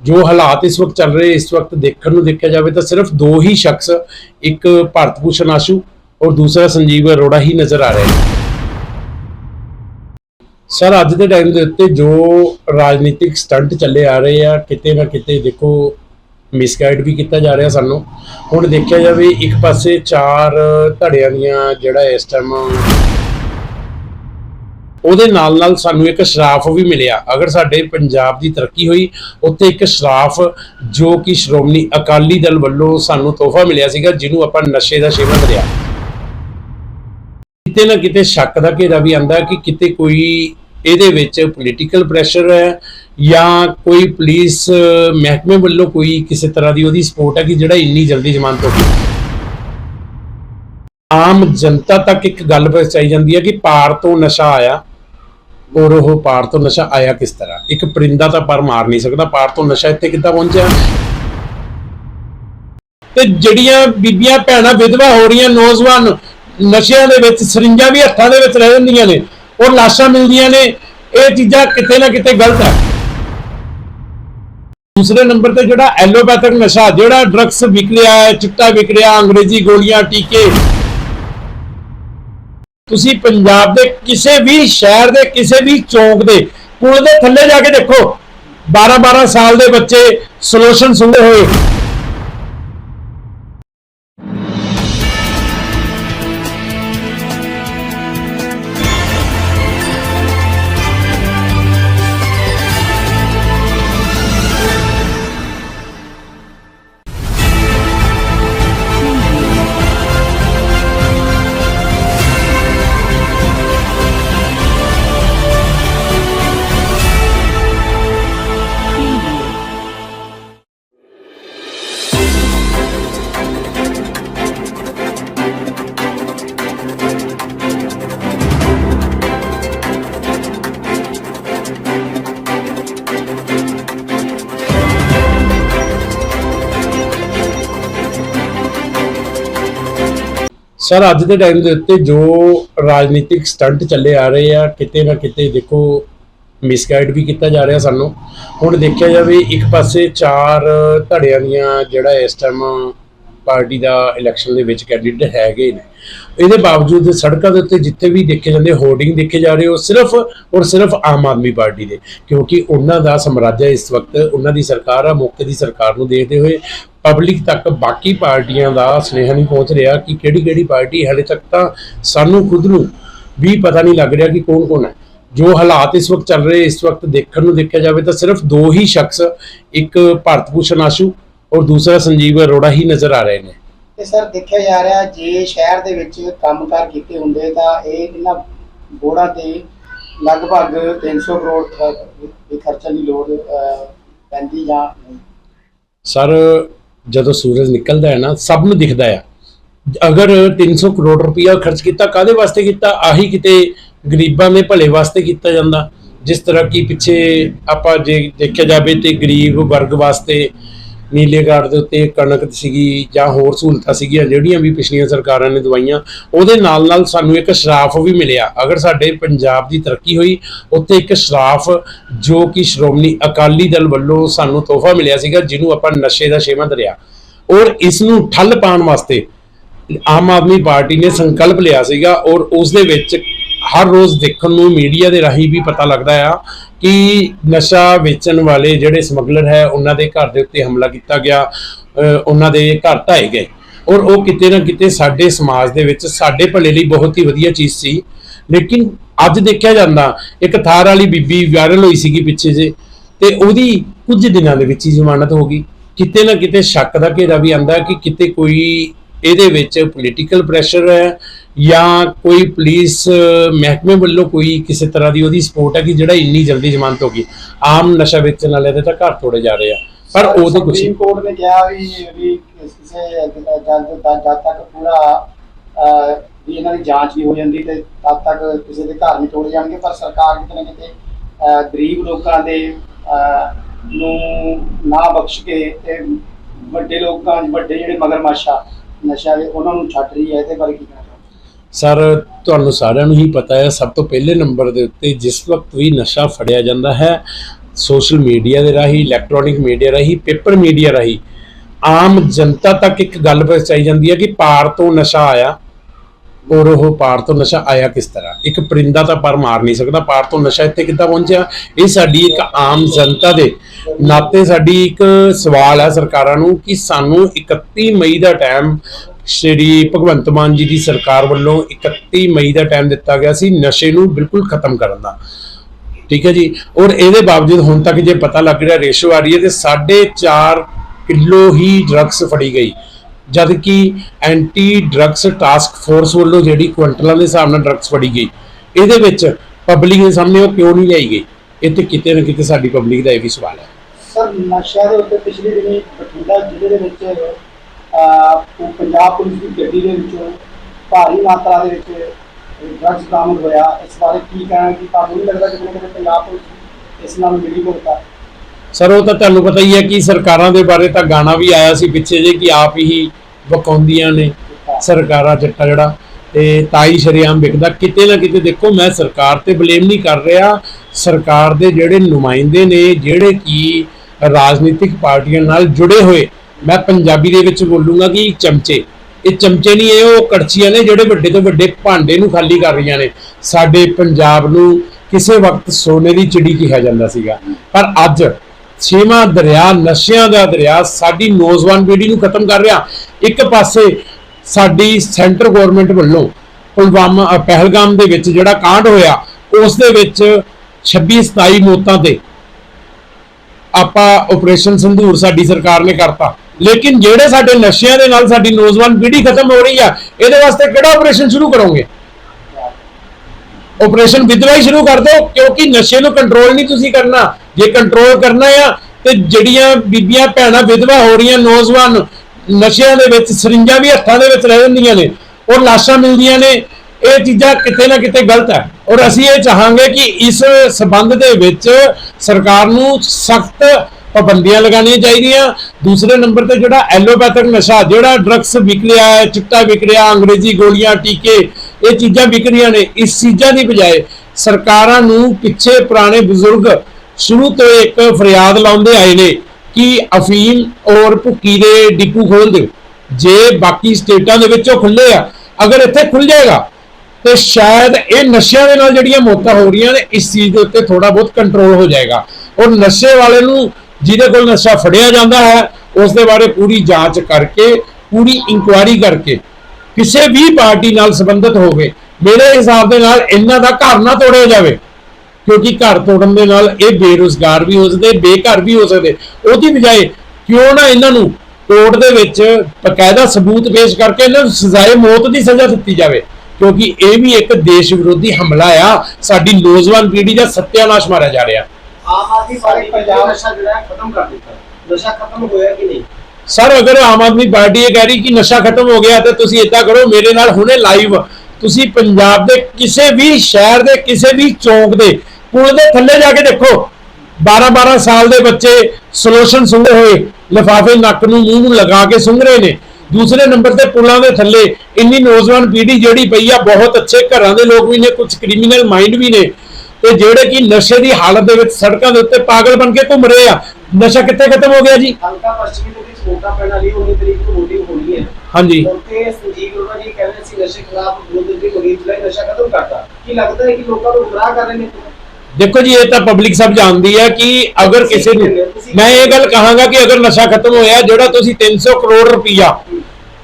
ਜੋ ਹਾਲਾਤ ਇਸ ਵਕਤ ਚੱਲ ਰਹੇ, ਇਸ ਵਕਤ ਦੇਖਣ ਨੂੰ ਦੇਖਿਆ ਜਾਵੇ ਤਾਂ ਸਿਰਫ ਦੋ ਹੀ ਸ਼ਖਸ, ਇੱਕ ਭਾਰਤ ਭੂਸ਼ਣ ਆਸ਼ੂ ਔਰ ਦੂਸਰਾ ਸੰਜੀਵ ਅਰੋੜਾ ਹੀ ਨਜ਼ਰ ਆ ਰਹੇ ਨੇ। ਸਰ, ਅੱਜ ਦੇ ਟਾਈਮ ਦੇ ਉੱਤੇ ਜੋ ਰਾਜਨੀਤਿਕ ਸਟੰਟ ਚੱਲੇ ਆ ਰਹੇ ਆ, ਕਿਤੇ ਨਾ ਕਿਤੇ ਦੇਖੋ ਮਿਸਗਾਈਡ ਵੀ ਕੀਤਾ ਜਾ ਰਿਹਾ ਸਾਨੂੰ। ਹੁਣ ਦੇਖਿਆ ਜਾਵੇ, ਇੱਕ ਪਾਸੇ ਚਾਰ ਧੜਿਆਂ ਦੀਆਂ ਜਿਹੜਾ ਇਸ ਟਾਈਮ ਉਹਦੇ ਨਾਲ ਨਾਲ ਸਾਨੂੰ ਇੱਕ ਸ਼ਰਾਫ ਵੀ ਮਿਲਿਆ। ਅਗਰ ਸਾਡੇ ਪੰਜਾਬ ਦੀ ਤਰੱਕੀ ਹੋਈ, ਉੱਥੇ ਇੱਕ ਸ਼ਰਾਫ ਜੋ ਕਿ ਸ਼੍ਰੋਮਣੀ ਅਕਾਲੀ ਦਲ ਵੱਲੋਂ ਸਾਨੂੰ ਤੋਹਫਾ ਮਿਲਿਆ ਸੀਗਾ, ਜਿਹਨੂੰ ਆਪਾਂ ਨਸ਼ੇ ਦਾ ਸ਼ੇਵਾ ਕਰਿਆ ਕਿਤੇ ਨਾ ਕਿਤੇ ਸ਼ੱਕ ਦਾ ਘੇਰਾ ਵੀ ਆਂਦਾ ਕਿ ਕਿਤੇ ਕੋਈ ਇਹਦੇ ਵਿੱਚ ਪੋਲੀਟੀਕਲ ਪ੍ਰੈਸ਼ਰ ਹੈ ਜਾਂ ਕੋਈ ਪੁਲਿਸ ਮਹਿਕਮੇ ਵੱਲੋਂ ਕੋਈ ਕਿਸੇ ਤਰ੍ਹਾਂ ਦੀ ਉਹਦੀ ਸਪੋਰਟ ਹੈ ਕਿ ਜਿਹੜਾ ਇੰਨੀ ਜਲਦੀ ਜ਼ਮਾਨਤ ਹੋ ਗਈ। ਆਮ ਜਨਤਾ ਤੱਕ ਇੱਕ ਗੱਲ ਪਹੁੰਚਾਈ ਜਾਂਦੀ ਹੈ ਕਿ ਪਾਰ ਤੋਂ ਨਸ਼ਾ ਆਇਆ। ਔਰ ਉਹ ਪਾਰ ਤੋਂ ਨਸ਼ਾ ਆਇਆ ਕਿਸ ਤਰ੍ਹਾਂ? ਇੱਕ ਪਰਿੰਦਾ ਤਾਂ ਪਰ ਮਾਰ ਨਹੀਂ ਸਕਦਾ, ਪਾਰ ਤੋਂ ਨਸ਼ਾ ਇੱਥੇ ਕਿੱਦਾਂ ਪਹੁੰਚਿਆ? ਤੇ ਜਿਹੜੀਆਂ ਬੀਬੀਆਂ, ਭੈਣਾਂ, ਵਿਧਵਾ ਹੋ ਰਹੀਆਂ ਨੌਜਵਾਨ, ਨਸ਼ਿਆਂ ਦੇ ਵਿੱਚ, ਸਰਿੰਜਾਂ ਵੀ ਹੱਥਾਂ ਦੇ ਵਿੱਚ ਰਹਿ ਜਾਂਦੀਆਂ ਨੇ ਔਰ ਲਾਸ਼ਾਂ ਮਿਲਦੀਆਂ ਨੇ, ਇਹ ਚੀਜ਼ਾਂ ਕਿਤੇ ਨਾ ਕਿਤੇ ਗਲਤ ਹੈ ਦੂਸਰੇ ਨੰਬਰ ਤੇ ਜਿਹੜਾ ਐਲੋਪੈਥਿਕ ਨਸ਼ਾ, ਜਿਹੜਾ ਡਰੱਗਸ ਵਿਕ ਰਿਹਾ ਹੈ, ਚਿੱਟਾ ਵਿਕ ਰਿਹਾ, ਅੰਗਰੇਜ਼ੀ ਗੋਲੀਆਂ, ਟੀਕੇ ਤੁਸੀਂ ਪੰਜਾਬ ਦੇ ਕਿਸੇ ਵੀ ਸ਼ਹਿਰ ਦੇ, ਕਿਸੇ ਵੀ ਚੌਂਕ ਦੇ, ਪੁਲ ਦੇ ਥੱਲੇ ਜਾ ਕੇ ਦੇਖੋ। 12 12 ਸਾਲ ਦੇ ਬੱਚੇ ਸੋਲੂਸ਼ਨ ਸੁਣਦੇ ਹੋਏ ਸਰ, ਅੱਜ ਦੇ ਟਾਈਮ ਦੇ ਉੱਤੇ ਜੋ ਰਾਜਨੀਤਿਕ ਸਟੰਟ ਚੱਲੇ ਆ ਰਹੇ ਆ, ਕਿਤੇ ਨਾ ਕਿਤੇ ਦੇਖੋ ਮਿਸਗਾਈਡ ਵੀ ਕੀਤਾ ਜਾ ਰਿਹਾ ਸਾਨੂੰ। ਹੁਣ ਦੇਖਿਆ ਜਾਵੇ, ਇੱਕ ਪਾਸੇ ਚਾਰ ਧੜਿਆਂ ਦੀਆਂ ਜਿਹੜਾ ਇਸ ਟਾਈਮ ਪਾਰਟੀ ਦਾ ਇਲੈਕਸ਼ਨ ਦੇ ਵਿੱਚ ਕੈਂਡੀਡੇਟ ਹੈਗੇ ਨੇ। ਇਹਦੇ ਬਾਵਜੂਦ ਸੜਕਾਂ ਦੇ ਉੱਤੇ ਜਿੱਥੇ ਵੀ ਦੇਖੇ ਜਾਂਦੇ ਹੋਰਡਿੰਗ ਦੇਖੇ ਜਾ ਰਹੇ ਹੋ ਸਿਰਫ ਔਰ ਸਿਰਫ ਆਮ ਆਦਮੀ ਪਾਰਟੀ ਦੇ। ਕਿਉਂਕਿ ਉਹਨਾਂ ਦਾ ਸਮਰਾਜ ਇਸ ਵਕਤ ਉਹਨਾਂ ਦੀ ਸਰਕਾਰ ਆ, ਮੌਕੇ ਦੀ ਸਰਕਾਰ ਨੂੰ ਦੇਖਦੇ ਹੋਏ ਪਬਲਿਕ ਤੱਕ ਬਾਕੀ ਪਾਰਟੀਆਂ ਦਾ ਸੁਨੇਹਾ ਨਹੀਂ ਪਹੁੰਚ ਰਿਹਾ ਕਿ ਕਿਹੜੀ ਕਿਹੜੀ ਪਾਰਟੀ ਹਲੇ ਤੱਕ ਤਾਂ ਸਾਨੂੰ ਖੁਦ ਨੂੰ ਵੀ ਪਤਾ ਨਹੀਂ ਲੱਗ ਰਿਹਾ ਕਿ ਕੌਣ ਕੌਣ ਹੈ। ਜੋ ਹਾਲਾਤ ਇਸ ਵਕਤ ਚੱਲ ਰਹੇ, ਇਸ ਵਕਤ ਦੇਖਣ ਨੂੰ ਦੇਖਿਆ ਜਾਵੇ ਤਾਂ ਸਿਰਫ ਦੋ ਹੀ ਸ਼ਖਸ, ਇੱਕ ਭਾਰਤ ਭੂਸ਼ਣ ਆਸ਼ੂ ਔਰ ਦੂਸਰਾ ਸੰਜੀਵ ਅਰੋੜਾ ਹੀ ਨਜ਼ਰ ਆ ਰਹੇ ਨੇ। ਤੇ ਸਰ ਦੇਖਿਆ ਜਾ ਰਿਹਾ ਜੇ ਸ਼ਹਿਰ ਦੇ ਵਿੱਚ ਕੰਮਕਾਰ ਕੀਤੇ ਹੁੰਦੇ ਤਾਂ ਇਹ ਇਹਨਾਂ ਬੋੜਾਂ ਤੇ ਲਗਭਗ 300 ਕਰੋੜ ਦੇ ਖਰਚਣ ਦੀ ਲੋੜ ਪੈਂਦੀ ਜਾਂ ਨਹੀਂ? ਸਰ ਜਦੋਂ ਸੂਰਜ ਨਿਕਲਦਾ ਹੈ ਨਾ ਸਭ ਨੂੰ ਦਿਖਦਾ ਆ ਅਗਰ 300 ਕਰੋੜ ਰੁਪਇਆ ਖਰਚ ਕੀਤਾ ਕਾਦੇ ਵਾਸਤੇ ਕੀਤਾ? ਆਹੀ ਕਿਤੇ ਗਰੀਬਾਂ ਦੇ ਭਲੇ ਵਾਸਤੇ ਕੀਤਾ ਜਾਂਦਾ। ਜਿਸ ਤਰ੍ਹਾਂ ਕਿ ਪਿੱਛੇ ਆਪਾਂ ਜੇ ਦੇਖਿਆ ਜਾਵੇ ਤੇ ਗਰੀਬ ਵਰਗ ਵਾਸਤੇ ਨੀਲੇ ਕਾਰਡ ਦੇ ਉੱਤੇ ਕਣਕ ਸੀਗੀ ਜਾਂ ਹੋਰ ਸਹੂਲਤਾਂ ਸੀਗੀਆਂ, ਜਿਹੜੀਆਂ ਵੀ ਪਿਛਲੀਆਂ ਸਰਕਾਰਾਂ ਨੇ ਦਵਾਈਆਂ, ਉਹਦੇ ਨਾਲ ਨਾਲ ਸਾਨੂੰ ਇੱਕ ਸ਼ਰਾਫ ਵੀ ਮਿਲਿਆ। ਅਗਰ ਸਾਡੇ ਪੰਜਾਬ ਦੀ ਤਰੱਕੀ ਹੋਈ, ਉੱਥੇ ਇੱਕ ਸ਼ਰਾਫ ਜੋ ਕਿ ਸ਼੍ਰੋਮਣੀ ਅਕਾਲੀ ਦਲ ਵੱਲੋਂ ਸਾਨੂੰ ਤੋਹਫਾ ਮਿਲਿਆ ਸੀਗਾ, ਜਿਹਨੂੰ ਆਪਾਂ ਨਸ਼ੇ ਦਾ ਛੇਵਾਂ ਦਰਿਆ ਔਰ ਇਸ ਨੂੰ ਠੱਲ ਪਾਉਣ ਵਾਸਤੇ ਆਮ ਆਦਮੀ ਪਾਰਟੀ ਨੇ ਸੰਕਲਪ ਲਿਆ ਸੀਗਾ ਔਰ ਉਸ ਦੇ ਵਿੱਚ ਹਰ ਰੋਜ਼ ਦੇਖਣ ਨੂੰ ਮੀਡੀਆ ਦੇ ਰਾਹੀਂ ਵੀ ਪਤਾ ਲੱਗਦਾ ਆ ਕਿ ਨਸ਼ਾ ਵੇਚਣ ਵਾਲੇ ਜਿਹੜੇ ਸਮਗਲਰ ਹੈ, ਉਹਨਾਂ ਦੇ ਘਰ ਦੇ ਉੱਤੇ ਹਮਲਾ ਕੀਤਾ ਗਿਆ ਉਹਨਾਂ ਦੇ ਘਰ ਢਾਏ ਗਏ। ਔਰ ਉਹ ਕਿਤੇ ਨਾ ਕਿਤੇ ਸਾਡੇ ਸਮਾਜ ਦੇ ਵਿੱਚ ਸਾਡੇ ਭਲੇ ਲਈ ਬਹੁਤ ਹੀ ਵਧੀਆ ਚੀਜ਼ ਸੀ। ਲੇਕਿਨ ਅੱਜ ਦੇਖਿਆ ਜਾਂਦਾ, ਇੱਕ ਥਾਰ ਵਾਲੀ ਬੀਬੀ ਵਾਇਰਲ ਹੋਈ ਸੀਗੀ ਪਿੱਛੇ ਜੇ, ਤੇ ਉਹਦੀ ਕੁਝ ਦਿਨਾਂ ਦੇ ਵਿੱਚ ਹੀ ਜ਼ਮਾਨਤ ਹੋ ਗਈ। ਕਿਤੇ ਨਾ ਕਿਤੇ ਸ਼ੱਕ ਦਾ ਘੇਰਾ ਵੀ ਆਂਦਾ ਕਿ ਕਿਤੇ ਕੋਈ ਇਹਦੇ ਵਿੱਚ ਪੋਲੀਟੀਕਲ ਪ੍ਰੈਸ਼ਰ ਹੈ ਜਾਂ ਕੋਈ ਪੁਲਿਸ, ਮਹਿਕਮੇ ਵੱਲੋਂ ਕੋਈ ਕਿਸੇ ਤਰ੍ਹਾਂ ਦੀ ਉਹਦੀ ਸਪੋਰਟ ਹੈ ਕਿ ਜਿਹੜਾ ਇੰਨੀ ਜਲਦੀ ਜ਼ਮਾਨਤ ਹੋ ਗਈ? ਆਮ ਨਸ਼ਾ ਵੇਚਣ ਵਾਲੇ ਦੇ ਤਾਂ ਘਰ ਤੋੜੇ ਜਾ ਰਹੇ ਆ। ਪਰ ਉਹਦੇ ਕੁਝ ਕੋਰਟ ਨੇ ਕਿਹਾ ਵੀ ਵੀ ਕਿਸੇ, ਜਦ ਤੱਕ ਪੂਰਾ ਵੀ ਇਹਨਾਂ ਦੀ ਜਾਂਚ ਨਹੀਂ ਹੋ ਜਾਂਦੀ ਤੇ ਤਦ ਤੱਕ ਕਿਸੇ ਦੇ ਘਰ ਨਹੀਂ ਤੋੜੇ ਜਾਣਗੇ। ਪਰ ਸਰਕਾਰ ਕਿਤੇ ਨਾ ਕਿਤੇ ਗਰੀਬ ਲੋਕਾਂ ਦੇ ਨੂੰ ਨਾ ਬਖਸ਼ ਕੇ ਤੇ ਵੱਡੇ ਲੋਕਾਂ, ਵੱਡੇ ਜਿਹੜੇ ਮਗਰਮੱਛਾ ਨਸ਼ਾ ਦੇ, ਉਹਨਾਂ ਨੂੰ ਛੱਡ ਰਹੀ ਹੈ ਇਹਦੇ ਬਾਰੇ ਕੀ ਸਰ, ਤੁਹਾਨੂੰ ਸਾਰਿਆਂ ਨੂੰ ਹੀ ਪਤਾ ਹੈ, ਸਭ ਤੋਂ ਪਹਿਲੇ ਨੰਬਰ ਦੇ ਉੱਤੇ ਜਿਸ ਵਕਤ ਵੀ ਨਸ਼ਾ ਫੜਿਆ ਜਾਂਦਾ ਹੈ, ਸੋਸ਼ਲ ਮੀਡੀਆ ਦੇ ਰਾਹੀਂ, ਇਲੈਕਟ੍ਰੋਨਿਕ ਮੀਡੀਆ ਰਾਹੀਂ, ਪੇਪਰ ਮੀਡੀਆ ਰਾਹੀਂ, ਆਮ ਜਨਤਾ ਤੱਕ ਇੱਕ ਗੱਲ ਪਹੁੰਚਾਈ ਜਾਂਦੀ ਹੈ ਕਿ ਪਾਰ ਤੋਂ ਨਸ਼ਾ ਆਇਆ। ਔਰ ਉਹ ਪਾਰ ਤੋਂ ਨਸ਼ਾ ਆਇਆ ਕਿਸ ਤਰ੍ਹਾਂ? ਇੱਕ ਪਰਿੰਦਾ ਤਾਂ ਪਰ ਮਾਰ ਨਹੀਂ ਸਕਦਾ, ਪਾਰ ਤੋਂ ਨਸ਼ਾ ਇੱਥੇ ਕਿੱਦਾਂ ਪਹੁੰਚਿਆ? ਇਹ ਸਾਡੀ ਇੱਕ ਆਮ ਜਨਤਾ ਦੇ ਨਾਤੇ ਸਾਡੀ ਇੱਕ ਸਵਾਲ ਹੈ ਸਰਕਾਰਾਂ ਨੂੰ ਕਿ ਸਾਨੂੰ 31 ਮਈ ਦਾ ਟਾਈਮ ਸ਼੍ਰੀ ਭਗਵੰਤ ਮਾਨ ਜੀ ਦੀ ਸਰਕਾਰ ਵੱਲੋਂ 31 ਮਈ ਦਾ ਟਾਈਮ ਦਿੱਤਾ ਗਿਆ ਸੀ ਨਸ਼ੇ ਨੂੰ ਬਿਲਕੁਲ ਖਤਮ ਕਰਨ ਦਾ। ਠੀਕ ਹੈ ਜੀ? ਔਰ ਇਹਦੇ ਬਾਵਜੂਦ ਹੁਣ ਤੱਕ ਜੇ ਪਤਾ ਲੱਗ ਰਿਹਾ ਰੇਸ਼ੋ ਆ ਰਹੀ ਹੈ ਤੇ 4.5 ਕਿਲੋ ਹੀ ਡਰੱਗਸ ਫੜੀ ਗਈ। ਜਦ ਕਿ ਐਂਟੀ ਡਰੱਗਸ ਟਾਸਕ ਫੋਰਸ ਵੱਲੋਂ ਜਿਹੜੀ ਕੁਇੰਟਲਾਂ ਦੇ ਹਿਸਾਬ ਨਾਲ ਡਰੱਗਸ ਫੜੀ ਗਈ ਇਹਦੇ ਵਿੱਚ ਪਬਲਿਕ ਦੇ ਸਾਹਮਣੇ ਉਹ ਕਿਉਂ ਨਹੀਂ ਲਿਆਈ ਗਈ? ਇਹ ਤੇ ਕਿਤੇ ਨਾ ਕਿਤੇ ਸਾਡੀ ਪਬਲਿਕ ਦਾ ਇਹ ਵੀ ਸਵਾਲ ਹੈ। ਸਰ ਨਸ਼ਿਆਂ ਦੇ ਉੱਤੇ ਪਿਛਲੇ ਦਿਨੀ ਬਠਿੰਡਾ ਜ਼ਿਲ੍ਹੇ ਦੇ ਵਿੱਚ ਅਹ, ਉਹ ਪੰਜਾਬ ਪੁਲਿਸ ਦੀ ਗੱਡੀ ਦੇ ਵਿੱਚੋਂ ਭਾਰੀ ਮਾਤਰਾ ਦੇ ਵਿੱਚ ਡਰੱਗਸ ਬਰਾਮਦ ਹੋਇਆ। ਇਸ ਬਾਰੇ ਕੀ ਕਹਿਣਾ ਕਿ ਤੁਹਾਨੂੰ ਨਹੀਂ ਲੱਗਦਾ ਕਿ ਕਿਤੇ ਪੰਜਾਬ ਪੁਲਿਸ ਇਸ ਨਾਲ ਮਿਲੀ ਭੁਗਤਾ ਸਰ, ਉਹ ਤਾਂ ਤੁਹਾਨੂੰ ਪਤਾ ਹੀ ਹੈ ਕਿ ਸਰਕਾਰਾਂ ਦੇ ਬਾਰੇ ਤਾਂ ਗਾਣਾ ਵੀ ਆਇਆ ਸੀ ਪਿੱਛੇ ਜੇ ਕਿ ਆਪ ਹੀ ਵਕਾਉਂਦੀਆਂ ਨੇ ਸਰਕਾਰਾਂ ਚਿੱਟਾ ਜਿਹੜਾ। ਤੇ ਤਾਈ ਸ਼ਰੇਆਮ ਵਿਕਦਾ ਕਿਤੇ ਨਾ ਕਿਤੇ ਦੇਖੋ, ਮੈਂ ਸਰਕਾਰ ਤੇ ਬਲੇਮ ਨਹੀਂ ਕਰ ਰਿਹਾ। ਸਰਕਾਰ ਦੇ ਜਿਹੜੇ ਨੁਮਾਇੰਦੇ ਨੇ, ਜਿਹੜੇ ਕਿ ਰਾਜਨੀਤਿਕ ਪਾਰਟੀਆਂ ਨਾਲ ਜੁੜੇ ਹੋਏ ਮੈਂ ਪੰਜਾਬੀ ਦੇ ਵਿੱਚ ਬੋਲੂੰਗਾ ਕਿ ਚਮਚੇ। ਇਹ ਚਮਚੇ ਨਹੀਂ, ਇਹ ਉਹ ਕੜਛੀਆਂ ਨੇ ਜਿਹੜੇ ਵੱਡੇ ਤੋਂ ਵੱਡੇ ਭਾਂਡੇ ਨੂੰ ਖਾਲੀ ਕਰ ਰਹੀਆਂ ਨੇ। ਸਾਡੇ ਪੰਜਾਬ ਨੂੰ ਕਿਸੇ ਵਕਤ ਸੋਨੇ ਦੀ ਚਿੜੀ ਕਿਹਾ ਜਾਂਦਾ ਸੀਗਾ। ਪਰ ਅੱਜ ਛੇਵਾਂ ਦਰਿਆ, ਨਸ਼ਿਆਂ ਦਾ ਦਰਿਆ ਸਾਡੀ ਨੌਜਵਾਨ ਪੀੜ੍ਹੀ ਨੂੰ ਖਤਮ ਕਰ ਰਿਹਾ। ਇੱਕ ਪਾਸੇ ਸਾਡੀ ਸੈਂਟਰ ਗਵਰਨਮੈਂਟ ਵੱਲੋਂ ਪੁਲਵਾਮਾ ਪਹਿਲਗਾਮ ਦੇ ਵਿੱਚ ਜਿਹੜਾ ਕਾਂਡ ਹੋਇਆ, ਉਸ ਦੇ ਵਿੱਚ 26 27 ਮੌਤਾਂ ਤੇ ਆਪਾਂ ਆਪਰੇਸ਼ਨ ਸੰਧੂਰ ਸਾਡੀ ਸਰਕਾਰ ਨੇ ਕਰਤਾ। ਲੇਕਿਨ ਜਿਹੜੇ ਸਾਡੇ ਨਸ਼ਿਆਂ ਦੇ ਨਾਲ ਸਾਡੀ ਨੌਜਵਾਨ ਪੀੜ੍ਹੀ ਖਤਮ ਹੋ ਰਹੀ ਆ, ਇਹਦੇ ਵਾਸਤੇ ਕਿਹੜਾ ਆਪਰੇਸ਼ਨ ਸ਼ੁਰੂ ਕਰੋਗੇ? ਆਪਰੇਸ਼ਨ ਵਿਧਵਾ ਹੀ ਸ਼ੁਰੂ ਕਰ ਦਿਓ ਕਿਉਂਕਿ ਨਸ਼ੇ ਨੂੰ ਕੰਟਰੋਲ ਨਹੀਂ ਤੁਸੀਂ ਕਰਨਾ। ਜੇ ਕੰਟਰੋਲ ਕਰਨਾ ਆ, ਤੇ ਜਿਹੜੀਆਂ ਬੀਬੀਆਂ, ਭੈਣਾਂ ਵਿਧਵਾ ਹੋ ਰਹੀਆਂ ਨੌਜਵਾਨ, ਨਸ਼ਿਆਂ ਦੇ ਵਿੱਚ, ਸਰਿੰਜਾਂ ਵੀ ਹੱਥਾਂ ਦੇ ਵਿੱਚ ਰਹਿ ਜਾਂਦੀਆਂ ਨੇ ਔਰ ਲਾਸ਼ਾਂ ਮਿਲਦੀਆਂ ਨੇ, ਇਹ ਚੀਜ਼ਾਂ ਕਿਤੇ ਨਾ ਕਿਤੇ ਗਲਤ ਹੈ। ਔਰ ਅਸੀਂ ਇਹ ਚਾਹਾਂਗੇ ਕਿ ਇਸ ਸਬੰਧ ਦੇ ਵਿੱਚ ਸਰਕਾਰ ਨੂੰ ਸਖਤ ਪਾਬੰਦੀਆਂ ਲਗਾਉਣੀਆਂ ਚਾਹੀਦੀਆਂ। ਦੂਸਰੇ ਨੰਬਰ ਤੇ ਜਿਹੜਾ ਐਲੋਪੈਥਿਕ ਨਸ਼ਾ, ਜਿਹੜਾ ਡਰੱਗਸ ਵਿਕ ਰਿਹਾ ਹੈ, ਚਿੱਟਾ ਵਿਕ ਰਿਹਾ ਅੰਗਰੇਜ਼ੀ ਗੋਲੀਆਂ, ਟੀਕੇ, ਇਹ ਚੀਜ਼ਾਂ ਵਿਕ ਰਹੀਆਂ ਨੇ, ਇਸ ਚੀਜ਼ਾਂ ਦੀ ਬਜਾਏ ਸਰਕਾਰਾਂ ਨੂੰ ਪਿੱਛੇ ਪੁਰਾਣੇ ਬਜ਼ੁਰਗ ਸ਼ੁਰੂ ਤੋਂ ਇੱਕ ਫਰਿਆਦ ਲਾਉਂਦੇ ਆਏ ਨੇ ਕਿ ਅਫੀਮ ਔਰ ਭੁੱਕੀ ਦੇ ਡਿੱਪੂ ਖੋਲ ਦਿਓ। ਜੇ ਬਾਕੀ ਸਟੇਟਾਂ ਦੇ ਵਿੱਚ ਉਹ ਖੁੱਲੇ ਆ, ਅਗਰ ਇੱਥੇ ਖੁੱਲ ਜਾਏਗਾ, ਤੇ ਸ਼ਾਇਦ ਇਹ ਨਸ਼ਿਆਂ ਦੇ ਨਾਲ ਜਿਹੜੀਆਂ ਮੌਤਾਂ ਹੋ ਰਹੀਆਂ ਨੇ, ਇਸ ਚੀਜ਼ ਦੇ ਉੱਤੇ ਥੋੜਾ ਬਹੁਤ ਕੰਟਰੋਲ ਹੋ ਜਾਏਗਾ। ਔਰ ਨਸ਼ੇ ਵਾਲੇ ਨੂੰ ਜਿਹਦੇ ਕੋਲ ਨਸ਼ਾ ਫੜਿਆ ਜਾਂਦਾ ਹੈ ਉਸ ਦੇ ਬਾਰੇ ਪੂਰੀ ਜਾਂਚ ਕਰਕੇ, ਪੂਰੀ ਇਨਕੁਆਇਰੀ ਕਰਕੇ, ਕਿਸੇ ਵੀ ਪਾਰਟੀ ਨਾਲ ਸੰਬੰਧਿਤ ਹੋਵੇ, ਮੇਰੇ ਹਿਸਾਬ ਦੇ ਨਾਲ ਇਹਨਾਂ ਦਾ ਘਰ ਨਾ ਤੋੜਿਆ ਜਾਵੇ, ਕਿਉਂਕਿ ਘਰ ਤੋੜਨ ਦੇ ਨਾਲ ਇਹ ਬੇਰੁਜ਼ਗਾਰ ਵੀ ਹੋ ਸਕਦੇ, ਬੇਘਰ ਵੀ ਹੋ ਸਕਦੇ। ਉਹਦੀ ਬਜਾਏ ਕਿਉਂ ਨਾ ਇਹਨਾਂ ਨੂੰ ਕੋਰਟ ਦੇ ਵਿੱਚ ਬਕਾਇਦਾ ਸਬੂਤ ਪੇਸ਼ ਕਰਕੇ ਇਹਨਾਂ ਨੂੰ ਸਜ਼ਾਏ ਮੌਤ ਦੀ ਸਜ਼ਾ ਦਿੱਤੀ ਜਾਵੇ, ਕਿਉਂਕਿ ਇਹ ਵੀ ਇੱਕ ਦੇਸ਼ ਵਿਰੋਧੀ ਹਮਲਾ ਆ, ਸਾਡੀ ਨੌਜਵਾਨ ਪੀੜ੍ਹੀ ਦਾ ਸੱਤਿਆਨਾਸ਼ ਮਾਰਿਆ ਜਾ ਰਿਹਾ। ਆਮ ਆਦਮੀ ਪਾਰਟੀ ਪੰਜਾਬ ਨਸ਼ਾ ਜਿਹੜਾ ਹੈ ਖਤਮ ਕਰ ਦਿੱਤਾ। ਨਸ਼ਾ ਖਤਮ ਹੋਇਆ ਕਿ ਨਹੀਂ? ਸਰ ਅਗਰ ਆਮ ਆਦਮੀ ਪਾਰਟੀ ਇਹ ਕਹਿ ਰਹੀ ਕਿ ਨਸ਼ਾ ਖਤਮ ਹੋ ਗਿਆ ਤੇ ਤੁਸੀਂ ਇਦਾਂ ਕਰੋ ਮੇਰੇ ਨਾਲ ਹੁਣੇ ਲਾਈਵ ਤੁਸੀਂ ਪੰਜਾਬ ਦੇ ਕਿਸੇ ਵੀ ਸ਼ਹਿਰ ਦੇ ਕਿਸੇ ਵੀ ਚੌਂਕ ਦੇ ਪੁਲ ਦੇ ਥੱਲੇ ਜਾ ਕੇ ਦੇਖੋ। 12 12 ਸਾਲ ਦੇ ਬੱਚੇ ਸੋਲੂਸ਼ਨ ਸੁੰਘੇ ਹੋਏ ਲਿਫਾਫੇ ਨੱਕ ਨੂੰ ਮੂੰਹ ਨੂੰ ਲਗਾ ਕੇ ਸੁੰਘ ਰਹੇ ਨੇ। ਦੂਸਰੇ ਨੰਬਰ ਤੇ ਪੁਲਾਂ ਦੇ ਥੱਲੇ ਇੰਨੀ ਨੌਜਵਾਨ ਪੀੜ੍ਹੀ ਜਿਹੜੀ ਪਈ ਆ ਬਹੁਤ ਅੱਛੇ ਘਰਾਂ ਦੇ ਲੋਕ ਵੀ ਨੇ ਕੁਝ ਕ੍ਰਿਮੀਨਲ ਮਾਈਂਡ ਵੀ ਨੇ। ਤੇ ਜਿਹੜੇ ਕਿ ਨਸ਼ੇ ਦੀ ਹਾਲਤ ਦੇ ਵਿੱਚ ਸੜਕਾਂ ਦੇ ਉੱਤੇ ਪਾਗਲ ਬਣ ਕੇ ਘੁੰਮ ਰਹੇ ਆ। ਨਸ਼ਾ ਕਿੱਥੇ ਖਤਮ ਹੋ ਗਿਆ ਜੀ? ਹਲਕਾ ਪੱਛਮੀ ਦੇ ਵਿੱਚ ਵੋਟਾਂ ਪੈਣ ਵਾਲੀ 19 ਤਰੀਕ ਨੂੰ VOTING ਹੋਣੀ ਹੈ। ਹਾਂਜੀ। ਉੱਤੇ ਸੰਜੀਵ ਅਰੋੜਾ ਜੀ ਕਹਿੰਦੇ ਸੀ ਨਸ਼ੇ ਖਿਲਾਫ ਵਿਰੋਧ ਦੀ ਮੁਹਿੰਮ ਚਲਾਈ ਨਸ਼ਾ ਖਤਮ ਕਰਤਾ। ਕੀ ਲੱਗਦਾ ਹੈ ਕਿ ਲੋਕਾਂ ਨੂੰ ਗੁੰਮਰਾਹ ਕਰ ਰਹੇ ਨੇ ਦੇਖੋ ਜੀ ਇਹ ਤਾਂ ਪਬਲਿਕ ਸਭ ਜਾਣਦੀ ਹੈ ਕਿ ਅਗਰ ਕਿਸੇ ਨੂੰ ਮੈਂ ਇਹ ਗੱਲ ਕਹਾਂਗਾ ਕਿ ਅਗਰ ਨਸ਼ਾ ਖਤਮ ਹੋਇਆ ਜਿਹੜਾ ਤੁਸੀਂ 300 ਕਰੋੜ ਰੁਪਈਆ